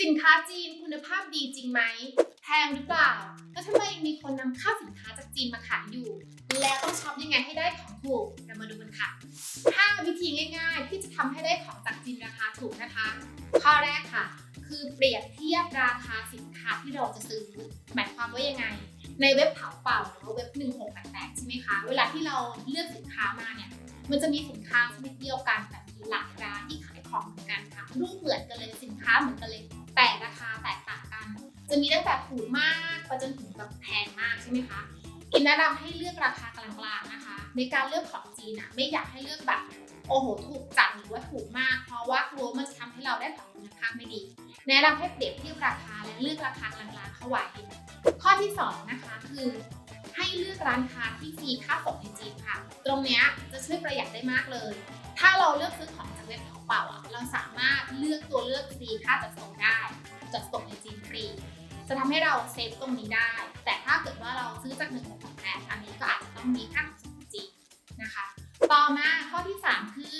สินค้าจีนคุณภาพดีจริงไหมแพงหรือเปล่า แล้วทำไมมีคนนำเข้าสินค้าจากจีนมาขายอยู่ แล้วต้องช็อปยังไงให้ได้ของถูกเรามาดูกันค่ะ 5 วิธีง่าย ๆ ที่จะทำให้ได้ของจากจีนราคาถูกนะคะ ข้อแรกค่ะ คือเปรียบเทียบราคาสินค้าที่เราจะซื้อ หมายความว่ายังไง ในเว็บเผาเป่าหรือว่าเว็บ 1688 ใช่ไหมคะ เวลาที่เราเลือกสินค้ามาเนี่ย มันจะมีสินค้าชนิดเดียวกันแต่มีหลายร้านที่ขายของเหมือนกันค่ะรูปเหมือนกันเลยสินค้าเหมือนกันเลย จะมีตั้งแต่ถูกมากไปจนถึงแบบแพงมากใช่ไหมคะกินแนะนำให้เลือกราคากลางๆนะคะ ในการเลือกของจีนอะไม่อยากให้เลือกแบบโอ้โหถูกจัดหรือว่าถูกมาก เพราะว่ากลัวมันจะทำให้เราได้ของคุณภาพไม่ดี แนะนำให้เปรียบเทียบราคาและเลือกราคากลางๆเข้าไว้ข้อที่สองนะคะคือ ให้เลือกร้านค้าที่ฟรีค่าส่งในจีนค่ะ ตรงเนี้ยจะช่วยประหยัดได้มากเลย ถ้าเราเลือกซื้อของจากเว็บเผาเป่าอะเราสามารถเลือกตัวเลือกฟรีค่าจัดส่งได้ จะทำให้เราเซฟตรงนี้ได้ แต่ถ้าเกิดว่าเราซื้อจากหนึ่งของแปดอันนี้ก็อาจจะต้องมีค่าขนส่งจีนนะคะ ต่อมาข้อที่ 3 คือ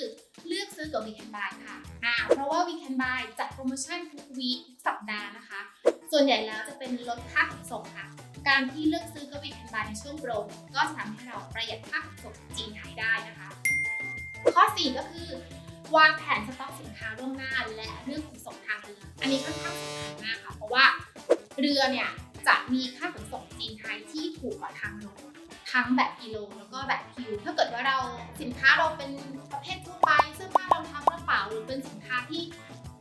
เลือกซื้อกับ Weekend Buy ค่ะอ่าเพราะว่า Weekend Buy จัดโปรโมชั่นทุกวีคสัปดาห์นะคะ ส่วนใหญ่แล้วจะเป็นลดค่าขนส่งค่ะ การที่เลือกซื้อกับ Weekend Buy ในช่วงโปรก็จะทำให้เราประหยัดค่าขนส่งจีนไทยได้นะคะ ข้อ 4 ก็คือวางแผนสต็อกสินค้าล่วงหน้า และเรื่องขนส่งทางเรือ อันนี้ค่ รือเนี่ยจะมีค่าขนส่งจีนไทยที่ถูกกว่าทางลงทั้งแบบกิโลแล้วก็แบบคิว ถ้าเกิดว่าเราสินค้าเราเป็นประเภททั่วไปเสื้อผ้ารองเท้ากระเป๋าหรือเป็นสินค้าที่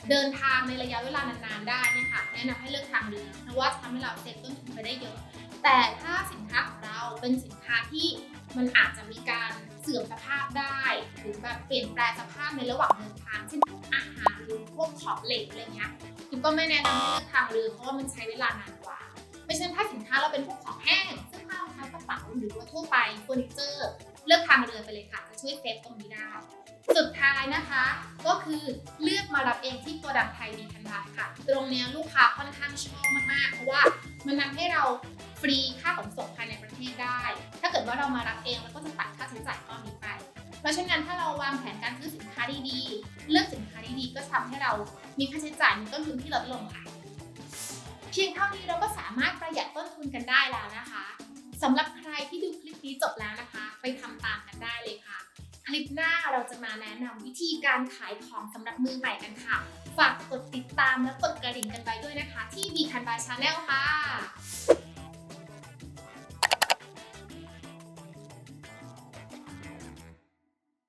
เดินทางในระยะเวลานานๆได้เนี่ยค่ะแนะนำให้เลือกทางเรือเพราะว่าจะทำให้เราเซฟต้นทุนไปได้เยอะ แต่ถ้าสินค้าของเราเป็นสินค้าที่มันอาจจะมีการ เสื่อมสภาพได้หรือแบบเปลี่ยนแปลงสภาพในระหว่างเดินทางเช่นพวกอาหารหรือพวกของเหล็กอะไรเงี้ยคุณก็ไม่แนะนำให้เลือกทางเรือเพราะว่ามันใช้เวลานานกว่าไม่เช่นถ้าสินค้าเราเป็นพวกของแห้งเสื้อผ้ารองเท้ากระเป๋าหรือว่าทั่วไปเฟอร์นิเจอร์เลือกทางเรือไปเลยค่ะจะช่วยเซฟตรงนี้ได้สุดท้ายนะคะ ก็คือเลือกมารับเองที่โกดังไทยดีทันทีค่ะ ตรงเนี้ยลูกค้าค่อนข้างชอบมากๆเพราะว่ามันทำให้เรา ฟรีค่าขนส่งภายในประเทศได้ ถ้าเกิดว่าเรามารับเองเราก็จะตัดค่าใช้จ่ายก้อนนี้ไป เพราะฉะนั้นถ้าเราวางแผนการซื้อสินค้าดีๆ เลือกสินค้าดีๆ ก็ทำให้เรามีค่าใช้จ่ายมีต้นทุนที่ลดลงค่ะ เพียงเท่านี้เราก็สามารถประหยัดต้นทุนกันได้แล้วนะคะสำหรับใครที่ดูคลิปนี้จบแล้วนะคะ ไปทำตามกันได้เลยค่ะ คลิปหน้าเราจะมาแนะนำวิธีการขายของสำหรับมือใหม่กันค่ะ ฝากกดติดตามและกดกระดิ่งกันไว้ด้วยนะคะ ที่ v ีคันบายชาแนลค่ะ